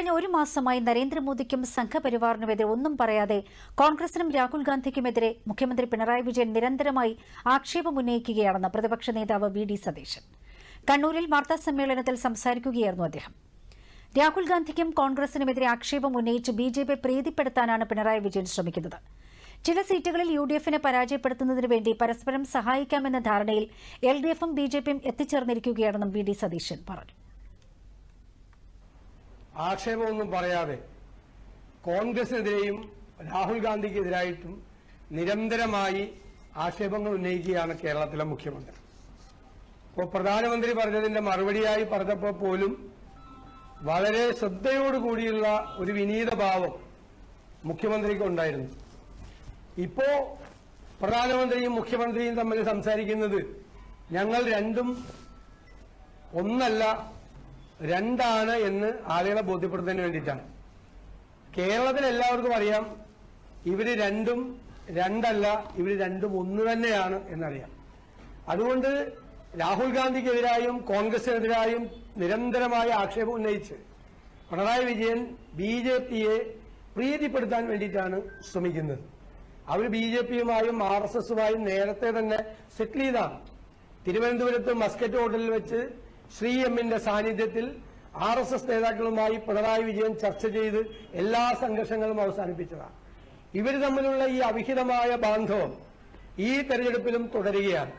കഴിഞ്ഞ ഒരു മാസമായി നരേന്ദ്രമോദിക്കും സംഘപരിവാറിനുമെതിരെ ഒന്നും പറയാതെ കോൺഗ്രസിനും രാഹുൽ ഗാന്ധിക്കുമെതിരെ മുഖ്യമന്ത്രി പിണറായി വിജയൻ നിരന്തരമായി ആക്ഷേപമുന്നയിക്കുകയാണെന്ന് പ്രതിപക്ഷ നേതാവ് വി ഡി സതീശൻ. കണ്ണൂരിൽ വാർത്താസമ്മേളനത്തിൽ സംസാരിക്കുകയായിരുന്നു അദ്ദേഹം. രാഹുൽ ഗാന്ധിക്കും കോൺഗ്രസിനുമെതിരെ ആക്ഷേപം ഉന്നയിച്ച് ബി ജെ പി പ്രീതിപ്പെടുത്താനാണ് പിണറായി വിജയൻ ശ്രമിക്കുന്നത്. ചില സീറ്റുകളിൽ യു ഡി എഫിനെ പരാജയപ്പെടുത്തുന്നതിനു വേണ്ടി പരസ്പരം സഹായിക്കാമെന്ന ധാരണയിൽ എൽ ഡി എഫും ബി ജെ പിയും എത്തിച്ചേർന്നിരിക്കുകയാണെന്നും വി ഡി സതീശൻ പറഞ്ഞു. ആക്ഷേപമൊന്നും പറയാതെ കോൺഗ്രസിനെതിരെയും രാഹുൽ ഗാന്ധിക്കെതിരായിട്ടും നിരന്തരമായി ആക്ഷേപങ്ങൾ ഉന്നയിക്കുകയാണ് കേരളത്തിലെ മുഖ്യമന്ത്രി. ഇപ്പോൾ പ്രധാനമന്ത്രി പറഞ്ഞതിന്റെ മറുപടിയായി പറഞ്ഞപ്പോൾ പോലും വളരെ ശ്രദ്ധയോടുകൂടിയുള്ള ഒരു വിനീത ഭാവം മുഖ്യമന്ത്രിക്ക് ഉണ്ടായിരുന്നു. ഇപ്പോ പ്രധാനമന്ത്രിയും മുഖ്യമന്ത്രിയും തമ്മിൽ സംസാരിക്കുന്നത് ഞങ്ങൾ രണ്ടും ഒന്നല്ല രണ്ടാണ് എന്ന് ആളുകളെ ബോധ്യപ്പെടുത്തുന്നതിന് വേണ്ടിയിട്ടാണ്. കേരളത്തിൽ എല്ലാവർക്കും അറിയാം ഇവർ രണ്ടും രണ്ടല്ല ഇവർ രണ്ടും ഒന്ന് തന്നെയാണ് എന്നറിയാം. അതുകൊണ്ട് രാഹുൽ ഗാന്ധിക്കെതിരായും കോൺഗ്രസിനെതിരായും നിരന്തരമായ ആക്ഷേപം ഉന്നയിച്ച് പിണറായി വിജയൻ ബി ജെ പിയെ പ്രീതിപ്പെടുത്താൻ വേണ്ടിയിട്ടാണ് ശ്രമിക്കുന്നത്. അവർ ബി ജെ പിയുമായും ആർ എസ് എസുമായും നേരത്തെ തന്നെ സെറ്റിൽ ചെയ്താണ്. തിരുവനന്തപുരത്ത് മസ്കറ്റ് ഹോട്ടലിൽ വെച്ച് ശ്രീ എമ്മിന്റെ സാന്നിധ്യത്തിൽ ആർ എസ് എസ് നേതാക്കളുമായി പിണറായി വിജയൻ ചർച്ച ചെയ്ത് എല്ലാ സംഘർഷങ്ങളും അവസാനിപ്പിച്ചതാണ്. ഇവർ തമ്മിലുള്ള ഈ അവിഹിതമായ ബാന്ധവം ഈ തെരഞ്ഞെടുപ്പിലും തുടരുകയാണ്.